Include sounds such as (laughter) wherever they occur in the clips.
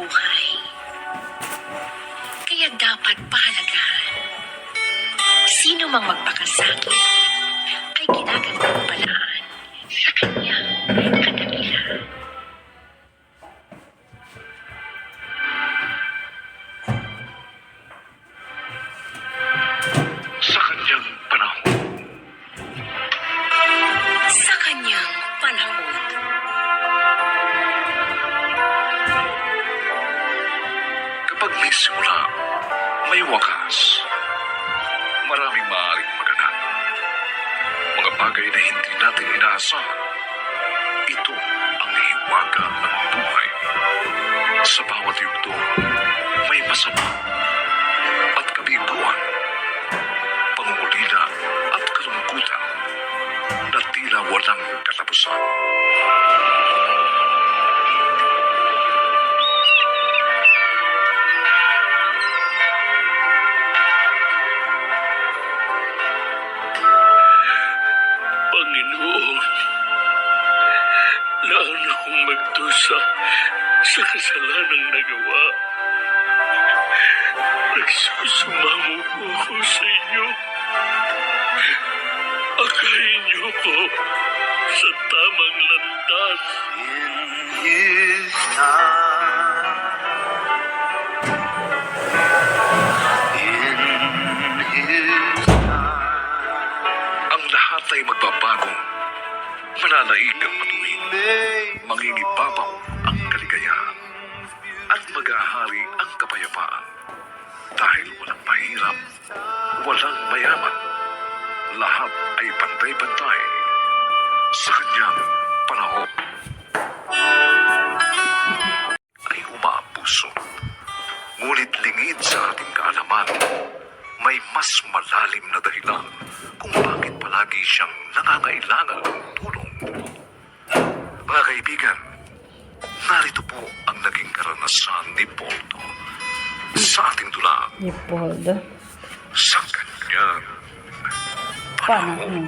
buhay. Kaya dapat pahalagahan. Sino mang magpakasakit ay ginagampalaan may wakas. Maraming maaaring maganap. Mga bagay na hindi natin inaasahan. Ito ang hiwaga ng buhay. Sa bawat yugto, may masama at kabiguan, pangungulila at kalungkutan na tila walang katapusan. Lahat ay magbabago. Mananaig ang matuwid. Mangingibabaw ang kaligayahan. At maghahari ang kapayapaan. Dahil walang mahirap, walang mayaman. Lahat ay pantay-pantay sa kanyang panahon. Ay umaabuso. Ngunit lingid sa ating kaalaman, may mas malalim na dahilan kung bakit palagi siyang nangangailangan ng tulong. Mga kaibigan, narito po ang naging karanasan ni Poldo sa ating dulang Leopoldo. sa kanyang Paano? panahon.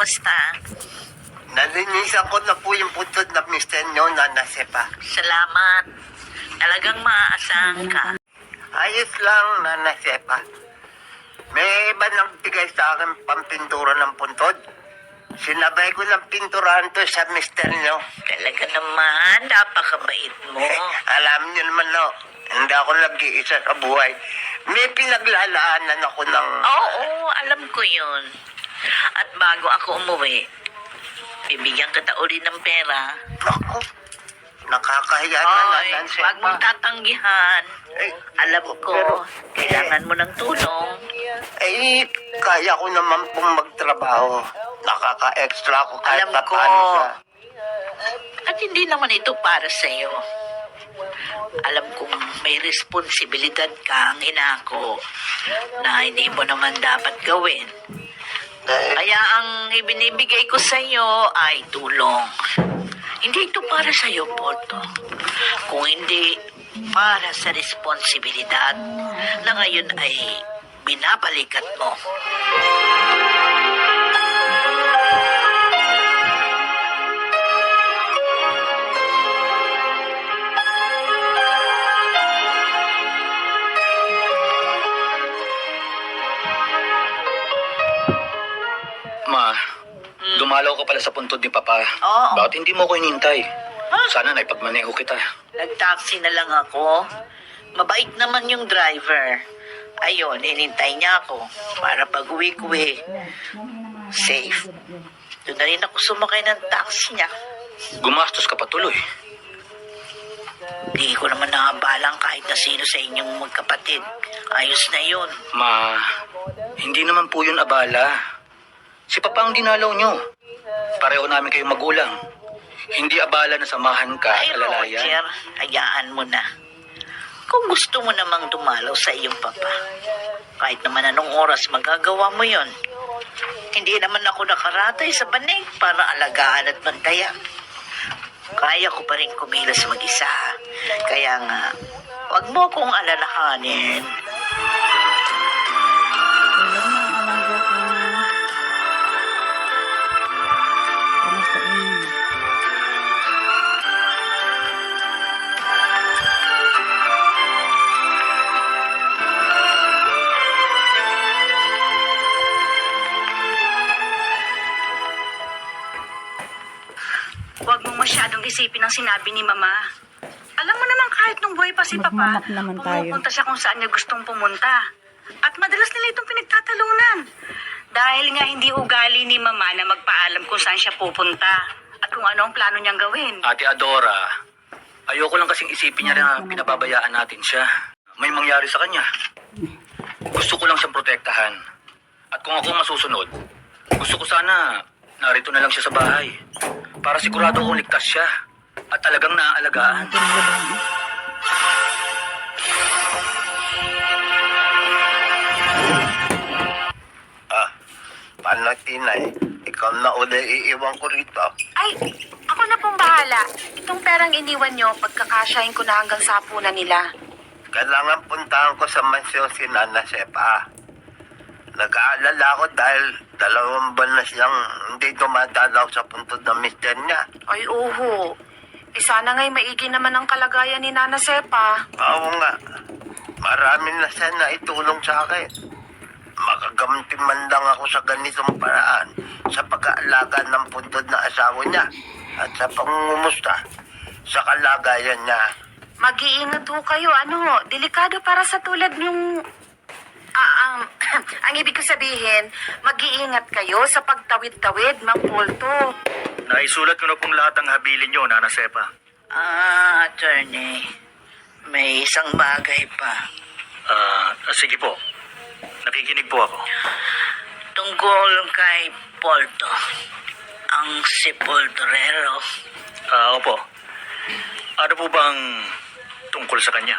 Kumusta? Nalinisan ko na po yung putod na mister nyo na nasepa. Salamat. Talagang maaasahan ka. Ayos lang na nasepa. May iba nang bigay sa akin pampintura ng puntod. Sinabay ko ng pinturahan to sa mister nyo. Talaga naman, napakabait mo. Eh, alam niyo naman no, hindi ako nag-iisa sa buhay. May pinaglalaanan ako ng... Oo, alam ko yun. At bago ako umuwi, bibigyan kita uli ng pera. Ako, nakakahiya na Oy, na wag mong tatanggihan. Eh, Alam ko, pero- kailangan mo ng tulong. Eh, kaya ko naman pong magtrabaho. Nakaka-extra ako kahit Alam ko. paano siya. At hindi naman ito para sa'yo. Alam kong may responsibilidad ka ang ina ko na hindi mo naman dapat gawin. Kaya ang ibinibigay ko sa iyo ay tulong. Hindi ito para sa iyo, Porto. Kung hindi para sa responsibilidad na ngayon ay binabalikat mo. Dumalaw ka pala sa puntod ni Papa. Oo. Bakit hindi mo ko hinintay? Sana naipagmaneho kita. Nag-taxi na lang ako. Mabait naman yung driver. Ayun, hinintay niya ako para pag-uwi ko eh, safe. Doon na rin ako sumakay ng taxi niya. Gumastos ka patuloy. Hindi ko naman nakabalang kahit na sino sa inyong magkapatid. Ayos na yun. Ma, hindi naman po yun abala. Si Papa ang dinalaw nyo. Pareho namin kayong magulang. Hindi abala na samahan ka Ay, at alalayan. Roger, hayaan mo na. Kung gusto mo namang dumalaw sa iyong papa, kahit naman anong oras magagawa mo yon. Hindi naman ako nakaratay sa banig para alagaan at bantayan. Kaya ko pa rin kumilos mag-isa. Kaya nga, Huwag mo kong alalahanin. Huwag mong masyadong isipin ang sinabi ni Mama. Alam mo naman kahit nung buhay pa si Papa, Magmamak naman tayo. pumupunta siya kung saan niya gustong pumunta. At madalas nila itong pinagtatalunan. Dahil nga hindi ugali ni Mama na magpaalam kung saan siya pupunta at kung ano ang plano niyang gawin. Ate Adora, ayoko lang kasing isipin niya na pinababayaan natin siya. May mangyari sa kanya. Gusto ko lang siyang protektahan. At kung ako masusunod, gusto ko sana narito na lang siya sa bahay. Para sigurado kong ligtas siya. At talagang naaalagaan. Ah, paano tinay? Ikaw na uli iiwan ko rito. Ay, ako na pong bahala. Itong perang iniwan nyo, pagkakasyahin ko na hanggang sa hapunan nila. Kailangan puntahan ko sa mansyon si Nana Sepa. Nag-aalala ako dahil dalawang buwan na siyang hindi dumadalaw sa puntod ng mister niya. Ay, uho. Eh, sana nga'y maigi naman ang kalagayan ni Nana Sepa. Oo nga. Marami na siya na itulong sa akin. Makagamti man lang ako sa ganitong paraan sa pag-aalaga ng puntod na asawa niya at sa pangungumusta sa kalagayan niya. Mag-iingat ho kayo. Ano, delikado para sa tulad yung... Ah, ang, (coughs) ang ibig ko sabihin, mag-iingat kayo sa pagtawid-tawid, Mang Pulto. Naisulat ko na pong lahat ng habilin niyo, Nana Sepa. Ah, attorney. May isang bagay pa. Ah, sige po. Nakikinig po ako. Tungkol kay Polto. Ang sepulturero. Ah, opo. Ano po bang tungkol sa kanya?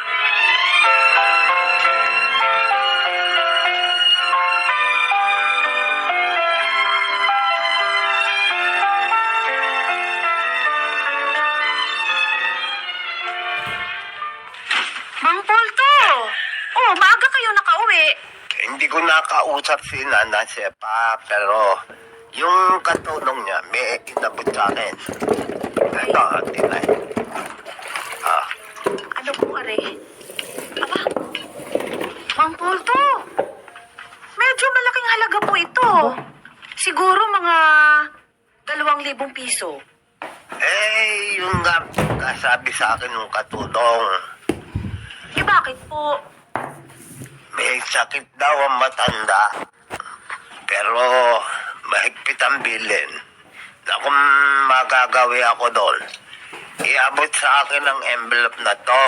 Hindi ko nakausap si Nana Sepa pero yung katulong niya may inabot sa akin. Ito, tinay. Ah, Ano po, are? Aba, Mang Pulto! Medyo malaking halaga po ito. Siguro mga dalawang libong piso. eh, yung nga kasabi sa akin ng katulong. Eh, bakit po? May sakit daw ang matanda. Pero mahigpit ang bilin. Na kung magagawi ako doon, iabot sa akin ang envelope na to.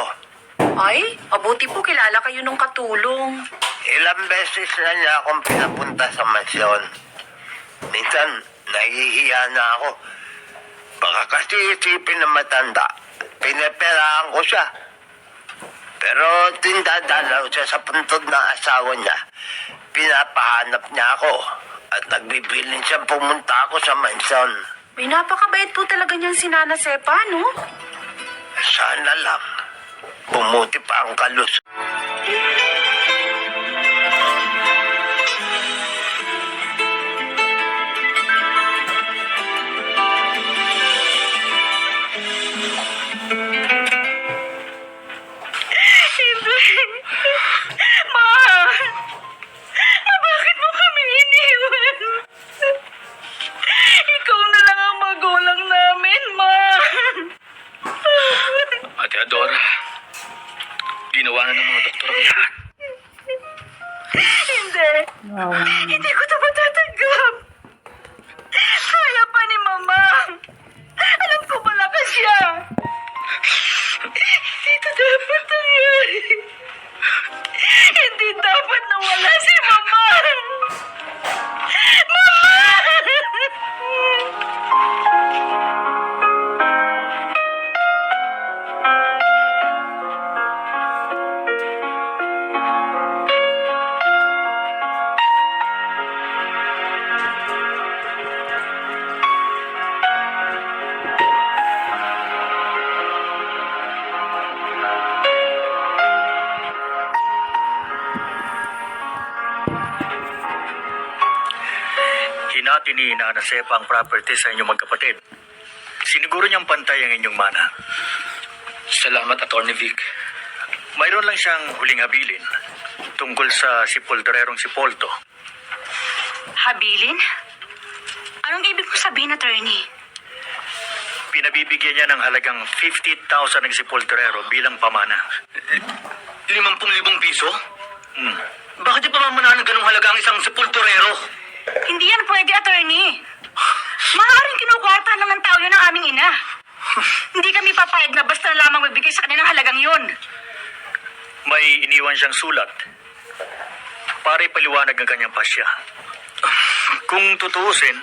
Ay, mabuti po kilala kayo nung katulong. Ilang beses na niya akong pinapunta sa mansyon. Minsan, nahihiya na ako. Baka kasi isipin na matanda, pineperahan ko siya. Pero tindadalaw siya sa puntod ng asawa niya. Pinapahanap niya ako at nagbibilin siya pumunta ako sa mansyon. May napakabait po talaga niyan si Nana Sepa, no? Sana lang, bumuti pa ang kalus. Ginawa na ng mga doktor ang lahat. Hindi. Wow. Sepa ang property sa inyong magkapatid. Siniguro niyang pantay ang inyong mana. Salamat, Atty. Vic. Mayroon lang siyang huling habilin tungkol sa sipoldererong si Polto. Habilin? Anong ibig mo sabihin, attorney? Pinabibigyan niya ng halagang 50,000 ng sipolderero bilang pamana. Limampung libong piso? Hmm. Bakit niya pamamanahan ng ganong halaga ang isang sepulturero? Hindi yan pwede, attorney. Maaaring kinukwarta lang ng tao yun ng aming ina. Hindi kami papayag na basta lamang magbigay sa kanya ng halagang yun. May iniwan siyang sulat para ipaliwanag ang kanyang pasya. Kung tutuusin,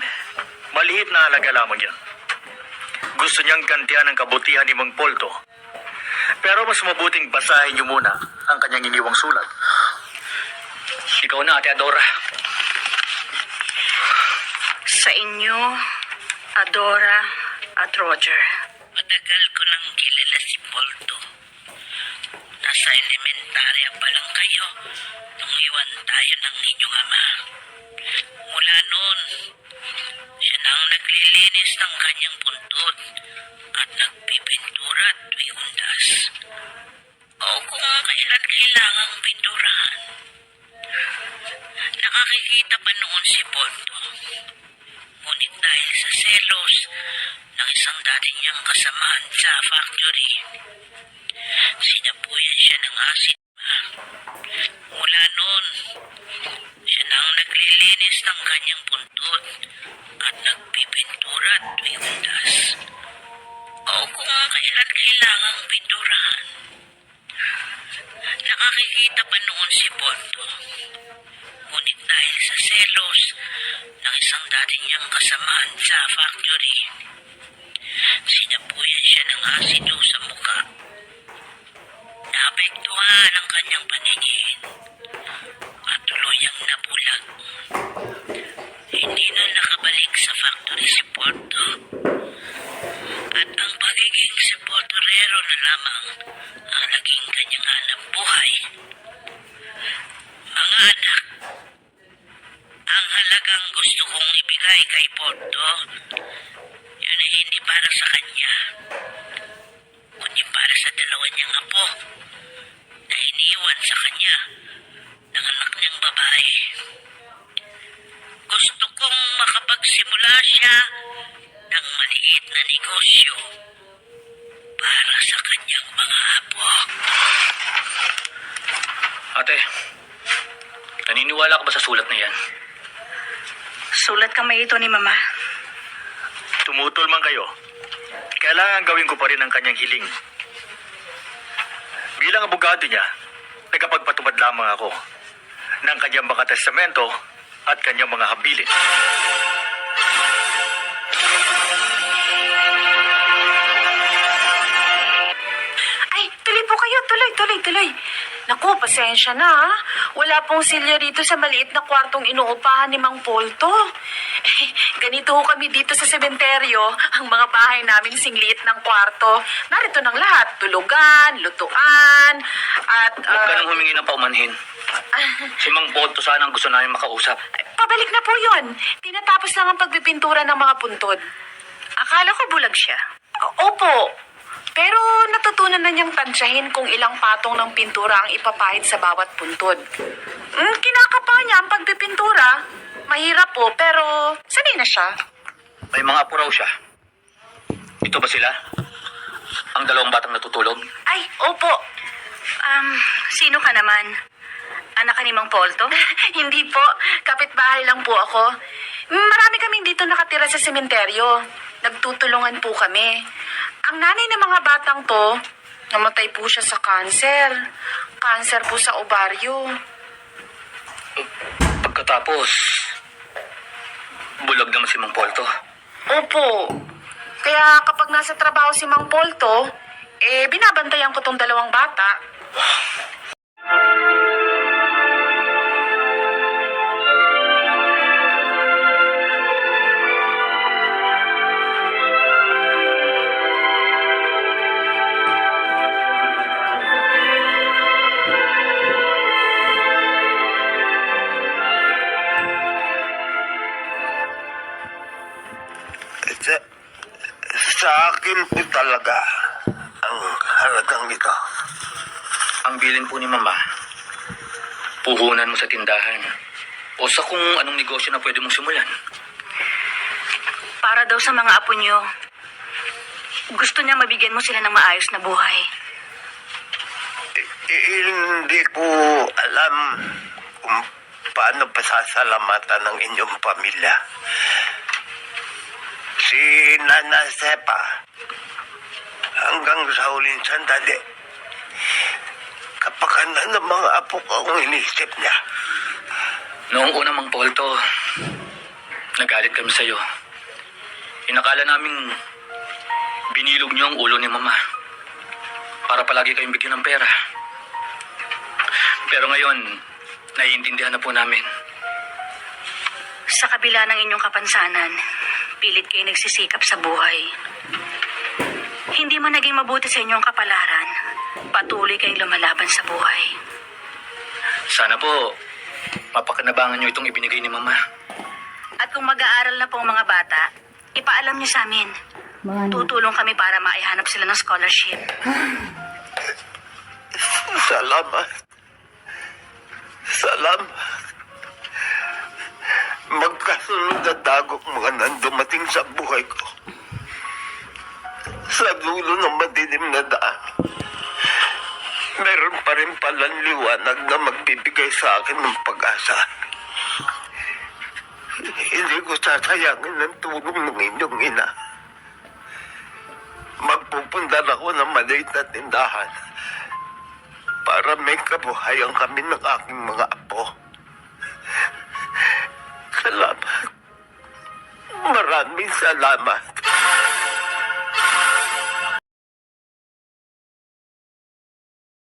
maliit na halaga lamang yan. Gusto niyang gantihan ang kabutihan ni Mang Polto. Pero mas mabuting basahin niyo muna ang kanyang iniwang sulat. Ikaw na, Ate Adora. Sa inyo, Adora at Roger. Matagal ko nang kilala si Polto. Nasa elementarya pa lang kayo nung iwan tayo ng inyong ama. Mula noon, siya nang naglilinis ng kanyang puntod at nagpipintura tuwing undas. O kung kailan kailangang pinturahan. Nakakikita pa noon si Polto. Ngunit dahil sa selos ng isang dati niyang kasamahan sa factory, sinapuyan siya ng asin. Mula noon, siya nang naglilinis ng kanyang puntod at nagpipintura tuwing undas. O kung kailan kailangang pinturahan. Nakakikita pa noon si Porto. Ngunit dahil sa selos ng isang dati niyang kasamahan sa factory, sinapuyan siya ng asido sa muka. Naapektuhan ang kanyang paningin at tuluyang nabulag. Hindi na nakabalik sa factory si Porto. At ang pagiging si Portorero na lamang ang naging kanyang hanap buhay. Mga ang halagang gusto kong ibigay kay Porto, yun ay hindi para sa kanya, kundi para sa dalawa niyang apo na iniwan sa kanya ng anak niyang babae. Gusto kong makapagsimula siya ng maliit na negosyo para sa kanyang mga apo. Ate, naniniwala ka ba sa sulat na yan? Sulat kamay ito ni Mama. Tumutol man kayo. Kailangan gawin ko pa rin ang kanyang hiling. Bilang abogado niya, nagkapagpatupad lamang ako ng kanyang mga testamento at kanyang mga habilin. Ay, tuloy po kayo. Tuloy, tuloy, tuloy. Naku, pasensya na ha. Wala pong silya rito sa maliit na kwartong inuupahan ni Mang Polto. Eh, ganito ho kami dito sa sementeryo. Ang mga bahay namin singliit ng kwarto. Narito ng lahat. Tulugan, lutuan, at... Huwag ka ah, nang humingi ng paumanhin. Si Mang Polto sana ang gusto namin makausap. pabalik na po yon. Tinatapos lang ang pagpipintura ng mga puntod. Akala ko bulag siya. Opo. Pero natutunan na niyang tansyahin kung ilang patong ng pintura ang ipapahid sa bawat puntod. Mm, kinakapa niya ang pagpipintura. Mahirap po, pero sanay na siya. May mga apo raw siya. Ito ba sila? Ang dalawang batang natutulog? Ay, opo. Um, sino ka naman? Anak ka ni Mang Polto? (laughs) Hindi po. Kapitbahay lang po ako. Marami kaming dito nakatira sa sementeryo. Nagtutulungan po kami. Ang nanay ng mga batang to, namatay po siya sa kanser. Kanser po sa ovaryo. Pagkatapos, bulag naman si Mang Polto. Opo. Kaya kapag nasa trabaho si Mang Polto, eh, binabantayan ko tong dalawang bata. Din po talaga ang halagang ito. Ang bilin po ni Mama, puhunan mo sa tindahan. O sa kung anong negosyo na pwede mong simulan. Para daw sa mga apo niyo, gusto niya mabigyan mo sila ng maayos na buhay. I- hindi ko alam kung paano pasasalamatan ng inyong pamilya. Si Nana Sepa, hanggang sa huling sandali, kapakanan ng mga apo ko ang inisip niya. Noong una mang polto, nagalit kami sa'yo. Inakala naming binilog niyo ang ulo ni Mama para palagi kayong bigyan ng pera. Pero ngayon, naiintindihan na po namin. Sa kabila ng inyong kapansanan, pilit kayo nagsisikap sa buhay. Hindi man naging mabuti sa inyong kapalaran, patuloy kayong lumalaban sa buhay. Sana po, mapakinabangan niyo itong ibinigay ni Mama. At kung mag-aaral na po ang mga bata, ipaalam niyo sa amin. Mga ano. Tutulong kami para maihanap sila ng scholarship. Salamat. Salamat. Magkasunod na dagok mga nandumating sa buhay ko. Sa dulo ng madilim na daan, meron pa rin palang liwanag na magbibigay sa akin ng pag-asa. Hindi ko sasayangin ang tulong ng inyong ina. Magpupundan ako ng maliit na tindahan para may kabuhayan kami ng aking mga apo. Salamat. Maraming salamat.